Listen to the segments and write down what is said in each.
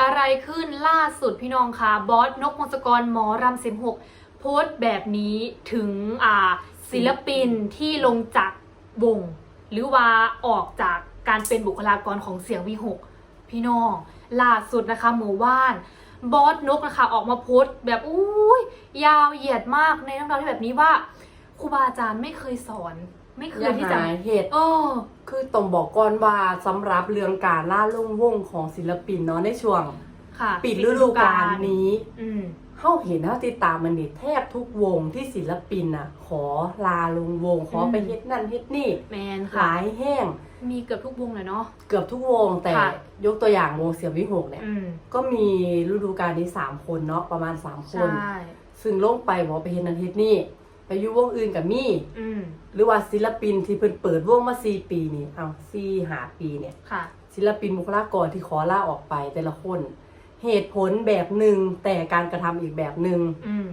อะไรขึ้นล่าสุดพี่น้องคะบอสนกมงศกรหมอรำสิมหกโพสต์แบบนี้ถึงอ่าศิลปินที่ลงจากวง หรือว่าออกจากการเป็นบุคลากรของเสียงวีหกพี่น้องล่าสุดนะคะหมู่ว่านบอสนกนะคะออกมาโพสต์แบบอุ้ยยาวเหยียดมากในเรื่องราวที่แบบนี้ว่าครูบาอาจารย์ไม่เคยสอน ไม่เคอยย่าที่จะหาเหตุเออคือต้องบอกก่อนว่าสำหรับเรื่องการล่าลงวงของศิลปินเนาะในช่วง ค่ะปิดฤดูกาลนี้อืมเฮาเห็นเฮาติดตามมันนี่แทบทุกวงที่ศิลปินน่ะ ขอลาลงวงขอไปอืมเฮ็ดนั่นเฮ็ดนี่แมนหค่ะลายแห้ง มีเกือบทุกวงเลยเนาะ เกือบทุกวงแต่ค่ะ ยกตัวอย่างวงเสียงวิหกเนี่ย อืมก็มีฤดูกาลนี้สามคนเนาะประมาณสามคใช่นซึ่งลงไปบอกไปเฮ็ดนั่นเฮ็ดนี่ ไปอยู่วงอื่นกับมี่อืมหรือว่าศิลปินที่เพิ่นเปิดวงมาสี่ปีนี่เอาสี่หาปีเนี่ย ค่ะ ศิลปินบุคลากรที่ขอลาออกไปแต่ละคน เหตุผลแบบหนึ่งแต่การกระทำอีกแบบหนึ่งอืม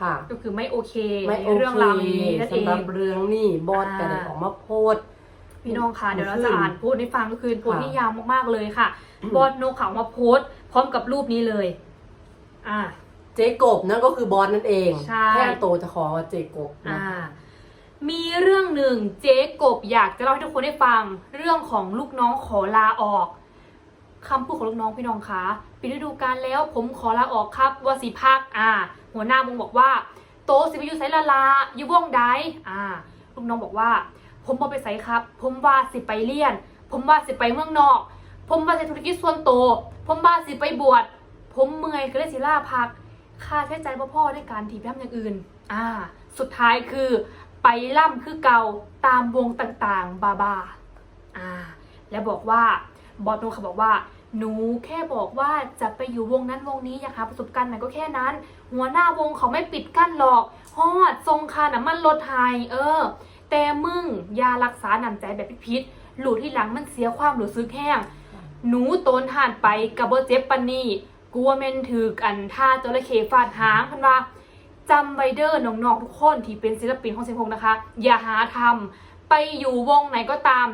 ค่ะ ก็คือไม่โอเคไม่โอในเรื่องเคราวนี้นั่นเอสำหรับงเรื่องนี้บอสอ่าก็ได้ออกมาโพสต์ พี่น้องคะเดี๋ยวเราขึ้นจะอ่านโพสต์ให้ฟังก็คือโพสต์ค่ะที่ยาวมากๆเลยค่ะ บอสโนกเขามาโพสต์พร้อมกับรูปนี้เลย อ่าเจกบนั่นก็คือบอสนั่นเองใช่แค่โตจะขอว่าเจกบนะ อ่ามีเรื่องหนึ่งเจ๊กบอยากจะเล่าให้ทุกคนได้ฟัง เรื่องของลูกน้องขอลาออกคำพูดของลูกน้องพี่น้องคะปิดฤดูกาลแล้วผมขอลาออกครับว่าสิพักอ่า หัวหน้าวงบอกว่า โตสิไปอยู่ไสละลาอยู่วงใดอ่า ลูกน้องบอกว่า ผมบอไปไสครับ ผมว่าสิไปเรียน ผมว่าสิไปเมืองนอก ผมว่าสิธุรกิจส่วนโตวผมว่าสิไปบวชผมเมื่อยก็เลยสิล่าพัก ค่าใช้จ่ายพ่อพ่อในการถีบย่ำอย่างอื่น อ่า สุดท้ายคือไปล่ำคือเกาตามวงต่างๆ บาบาอ่า แล้วบอกว่าบอสโนเขาบอกว่า หนูแค่บอกว่าจะไปอยู่วงนั้นวงนี้อยากหาประสบการณ์ใหม่ก็แค่นั้น หัวหน้าวงเขาไม่ปิดกั้นหรอกฮอดทรงคาน้ำมันลดไฮเออ แต่มึงยารักษาหนำใจแบบพิษหลูที่หลังมันเสียความหรู้สึกแห้งหนูโตนห่านไปกับโบเจ็บปันนี่ กลัวเมนถือกันท่าจระเข้ฟาดหางเพันว่าจำไว้เดอร์น้องๆทุกคนที่เป็นศิลปินของเสียงพงนะคะ อย่าหาทำไปอยู่วงไหนก็ตาม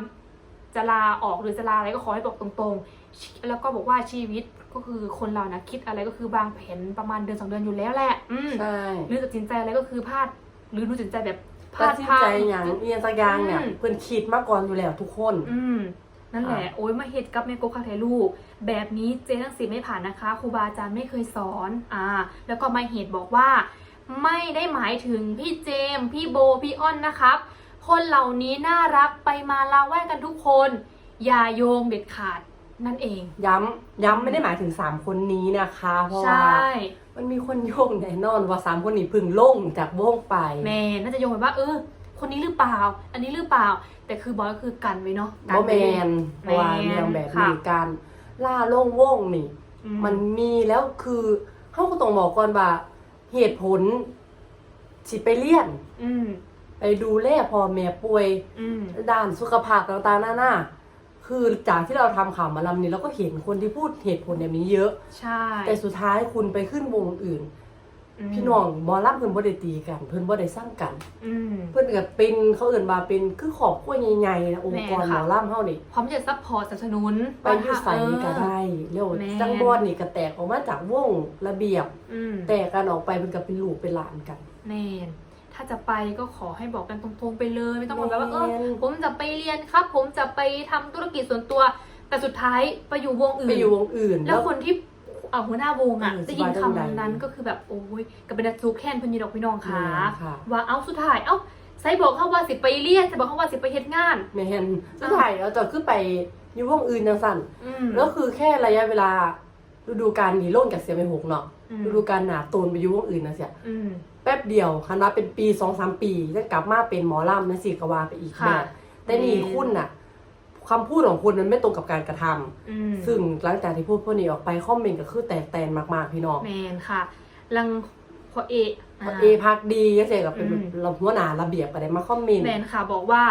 จะลาออกหรือจะลาอะไรก็ขอให้บอกตรงๆ แล้วก็บอกว่าชีวิตก็คือคนเรานะคิดอะไรก็คือบางแผนประมาณเดือนสองเดือนอยู่แล้วแหละ อืมใช่หรือตัดสินใจอะไรก็คือพลาด หรือหนูตัดสินใจแบบพตัลาดดสินพลาใจดอย่างเอียนสักอย่างเนี่ยอืมเพิ่นคิดมาก่อนอยู่แล้วทุกคน อืม นั่นแหละ โอ้ยมาเฮ็ดกับแม่กกคาไทยลูก แบบนี้เจทั้งสิบไม่ผ่านนะคะครูบาอาจารย์ไม่เคยสอนอ่าแล้วก็มาเหตุบอกว่า ไม่ได้หมายถึงพี่เจมส์พี่โบ พี่อ้อนนะครับ คนเหล่านี้น่ารักไปมาลาไหว้กันทุกคน อย่าโยงเด็ดขาดนั่นเอง ย้ำย้ำไม่ได้หมายถึงสามคนนี้นะคะ เพราะใชว่า่มันมีคนโยงแน่นอนว่าสามคนนี้เพึ่งลงจากวงไป แม่น่าจะโยงแบบว่าเออ คนนี้หรือเปล่า อันนี้หรือเปล่า แต่คือบอยก็คือกันไว้เนาะกับ่นแมไว้ นเพราะว่าเรื่องแบบค่ะนี้การล่าโล่งวงนี่ อืมันมีแล้วคือเขาก็ต้องบอกก่อนว่าเหตุผลสิไปเลี่ยน อืมไปดูแลพ่อแม่ป่วย อืม ด้านสุขภาพต่างๆหน้าๆคือจากที่เราทำข่าวมาลำนี้เราก็เห็นคนที่พูดเหตุผลแบบนี้เยอะ ใช่ แต่สุดท้ายคุณไปขึ้นวงอื่นอืม พี่น้องบอลล่ำเพิ่นบ่ได้ตีกัน เพิ่นบ่ได้สร้างกัน อืม เพิ่นก็เป็นเขาเอิ่นมาเป็นคือครอบครัวใหญ่ๆนะองค์กรแม่หมค่ะ อล่ำเฮานี่ พร้อมจะซัพพอร์ตสนับสนุนไปอยู่ใส่ก็ได้แล้วแม่จังบอลนี่ก็แตกออกมาจากวงระเบียบ อืมแตกกันออกไปเป็นกับเป็นลูกเป็นหลานกัน แน่นถ้าจะไปก็ขอให้บอกกันตรงๆไปเลย ไม่ต้องบอกแบบว่าเออแม่น ผมจะไปเรียนครับ ผมจะไปทำธุรกิจส่วนตัว แต่สุดท้ายไปอยู่วงอื่น ไปอยู่วงอื่น แล้วคนที่ เอาหัวหน้าวงอะเออได้ยินสบายจังใดคำนั้นก็คือแบบโอ้ยกับเป็นซูแคนเพิ่นอยีดอกพี่น้องค่ะแม่นค่ะ ว่าเอาสุดท้ายเอ้าไซบอกเขาว่าสิไปเรียนไซบอกเขาว่าสิไปเฮ็ดงาน แม่นสุดท้ายเราจะขึ้นไปอยู่วงอื่นจังซั่นอืมแล้วคือแค่ระยะเวลาฤดูกาลนี้ล่นกับเสียไปหกเนาะอืมฤดูกาลหนาโตนไปอยู่วงอื่นนะเสีย อืม แป๊บเดียวคันว่าเป็นปีสองสามปีจะกลับมาเป็นหมอลำนะสิกวาไปอีกค่ะแบบแต่นี่อืม คุณน่ะ คำพูดของคุณมันไม่ตรงกับการกระทำอืมซึ่งหลังจากที่พูดพวกนี้ออกไปคอมเมนต์ก็คือแตกแตนมากๆพี่น้องแมนค่ะลังพอเอพอเอพักดีก็เจกับเป็นอืมเราหัวหน้าระเบียบก็ได้มาคอมเมนต์แมนค่ะ บอกว่า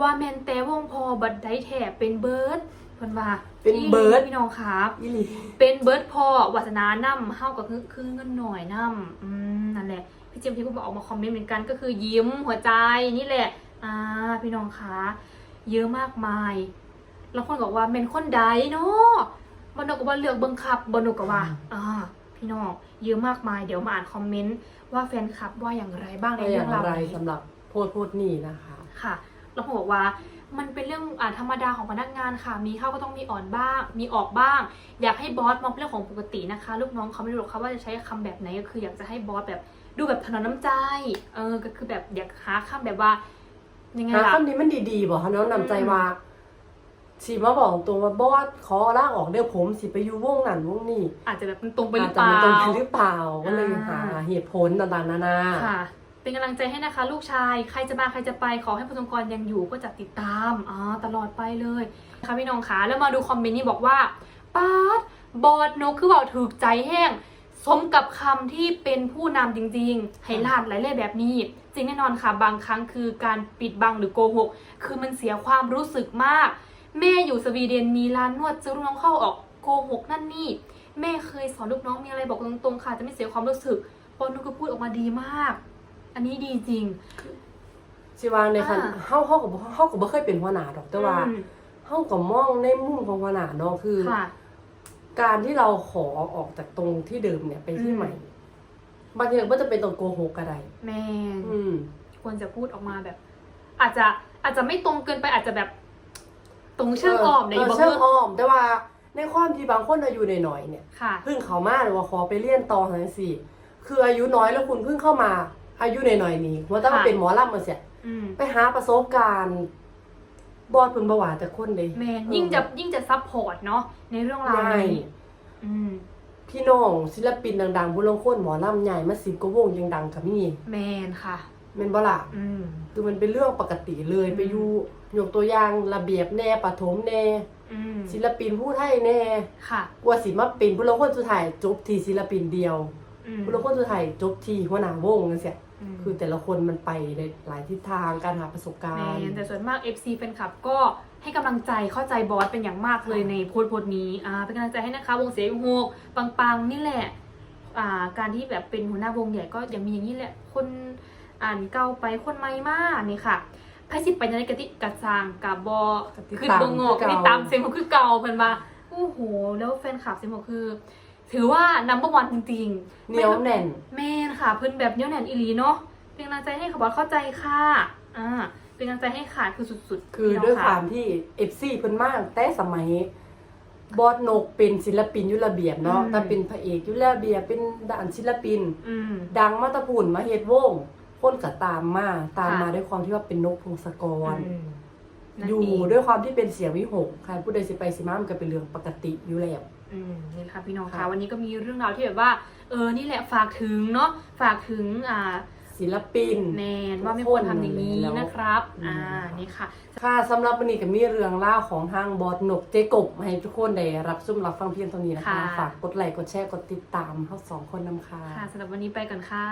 ว่าแมนแต่วงพอบัดได้แถบเป็นเบิร์ดเพิ่นว่าเป็นเบิร์ดพี่น้องครับอีหลีเป็นเบิร์ดพอวัฒนานำเฮากับคือคือเงินหน่อยนำอืมนั่นแหละพี่เจมส์ที่พูดบอกออกมาคอมเมนต์เหมือนกันก็คือยิ้มหัวใจนี่แหละอ่าพี่น้องคะ เยอะมากมาย แล้วคนบอกว่าเป็นคนใดเนาะบอนกก็ว่าเลือกเบิ้งคับบอนกก็ว่าอ่าพี่น้องเยอะมากมายเดี๋ยวมาอ่านคอมเมนต์ว่าแฟนคลับว่าอย่างไรบ้างในอเรื่ย่าองงราวไรนี้สำหรับโพดโพดนี่นะคะค่ะ แล้วผมบอกว่ามันเป็นเรื่องอ่าธรรมดาของพนักงานค่ะ มีเข้าก็ต้องมีอ่อนบ้าง มีออกบ้าง อยากให้บอสมองเป็นเรื่องของปกตินะคะ ลูกน้องเขาไม่รู้หรอกค่ะว่าจะใช้คำแบบไหนก็คืออยากจะให้บอสแบบดูแบบถนอมน้ำใจ เออ ก็คือแบบอยากหาคำแบบว่า ยังไงหาล่ะ คำนี้มันดีๆบอกเขาเนาะนำใจอืมว่าสีมาบอกตรงว่าบอสขอลาออกเดี๋ยวผมสิไปอยู่วงนั้นวงนี้อาจจะแบบมันตรงไปหรือจเปล่าจะม่ตรงไปหรือเปล่าก็เลยอ่าหาเหตุผลต่างๆนานา ค่ะ เป็นกำลังใจให้นะคะ ลูกชาย ใครจะมาใครจะไปขอให้พงศกรยังอยู่ก็จะติดตามอ่าตลอดไปเลยค่ะพี่น้องคะแล้วมาดูคอมเมนต์นี้บอกว่าป๊าดบอดนกคือบอกถูกใจแห้ง สมกับคำที่เป็นผู้นำจริงๆ ให้ลาดหลายเล่แบบนี้ จริงแน่นอนค่ะ บางครั้งคือการปิดบังหรือโกหก คือมันเสียความรู้สึกมาก แม่อยู่สวีเดนมีร้านนวดจะลูกน้องเข้าออกโกหกนั่นนี่ แม่เคยสอนลูกน้องมีอะไรบอกตรงๆค่ะ จะไม่เสียความรู้สึกบอลนุกก็พูดออกมาดีมาก อันนี้ดีจริงสิวางในคันอ่าเฮาเฮากับเฮากับบ่เคยเป็นหัวหน้าดอกแต่ว่าอืมเฮากับมองในมุมของหัวหน้าเนาะคือค่ะการที่เราขอออกจากตรงที่เดิมเนี่ยไปที่อืมใหม่ บางทีก็จะเป็นตรงโกหกก็ได้แม่อืม ควรจะพูดออกมาแบบ อาจจะอาจจะไม่ตรงเกินไปอาจจะแบบ ตรงเชื่องออมในเออบางเชื่องเรื่องอ้อม แต่ว่าในความที่บางคนอายุหน่อยๆเนี่ย ค่ะ เพิ่งเข้ามาหรือว่าขอไปเรียนต่อทังสี่ คืออายุน้อยแล้วคุณเพิ่งเข้ามาอายุหน่อยๆนี่ว่าต้องมาค่ะ เป็นหมอลำมาเสียอืมไปหาประสบการณ์ บอดเพิ่นบ่หวาแต่คนเลยแมนยิ่งจะยิ่งจะซับพอร์ตเนาะในเรื่องราวใช่นี้อืม พี่น้องศิลปินดังๆบุรคนหมอลำใหญ่มาสิบกว่าวงยังดังกับมีแมนค่ะแม่นบ่ล่ะอืม คือมันเป็นเรื่องปกติเลยอืม ไปอยู่ยกตัวอย่างระเบียบแน่ปฐมแน่ อืมศิลปินผู้ไทยแน่ค่ะกว่าสิมาเป็นผู้ละคนสุดท้ายจบที่ศิลปินเดียว อืมผู้ละคนสุดท้ายจบที่หัวหน้าวงนั่นเสียม คือแต่ละคนมันไปในหลายทิศทางการหาประสบกาแมรณ์นแต่ส่วนมาก FC แฟนคลับก็ให้กำลังใจเข้าใจบอสเป็นอย่างมากเลยในโพสต์โพสต์นี้อ่าเป็นกำลังใจให้นะคะ วงเสียงหกปังๆ นี่แหละอ่าการที่แบบเป็นหัวหน้าวงใหญ่ก็ยังมีอย่างนี้แหละ คนอ่านเก่าไปคนใหม่มากนี่ค่ะไพ่สิบไปในกติกระซางกับบอคือดงงอกนี่ตามเสียงของคือเก่าเพิ่นมาโอ้โห แล้วแฟนคลับเสียงของคือ ถือว่านัมเบอร์วันจริงๆเหนียวแน่นแม่นค่ะเพิ่นแบบเหนียวแน่นอีหลีเนาะเป็นกำลังใจให้ค่ะบอสเข้าใจค่ะอ่าเป็นกำลังใจให้ค่ะคือสุดๆคือพี่น้งด้วยความที่เอฟซีเพิ่นมากแต่สมัยบอสนกเป็นศิลปินอยุระเบียบเนาะแต่เป็นพระเอกอยุระเบียบเป็นด่านศิลปินอืมดังมาตะพุ่นมาเฮ็ดวงคนก็ตามมาตามค่ะมาด้วยความที่ว่าเป็นนกพงศกรอืมนั่นอยู่เงด้วยความที่เป็นเสียงวิหกใครผู้ใดสิไปสิมามันก็เป็นเรื่องปกติอยู่แล้ว อืมนี่ค่ะพี่น้องค่ะ ค่ะ วันนี้ก็มีเรื่องราวที่แบบว่า เออนี่แหละฝากถึงเนาะฝากถึงอ่าศิลปินแมนว่าไม่ควรทำอย่างนี้แล้วนะครับอืมอ่านี่ค่ะ ค่ะสำหรับวันนี้ก็มีเรื่องเล่าวของทางบอสนกเจกบมาให้ทุกคนได้รับชมรับฟังเพียงเท่านี้นะคะ ค่ะ ฝากกดไลค์กดแชร์กดติดตามทั้งสองคนนำค่ะ ค่ะสำหรับวันนี้ไปก่อนค่ะ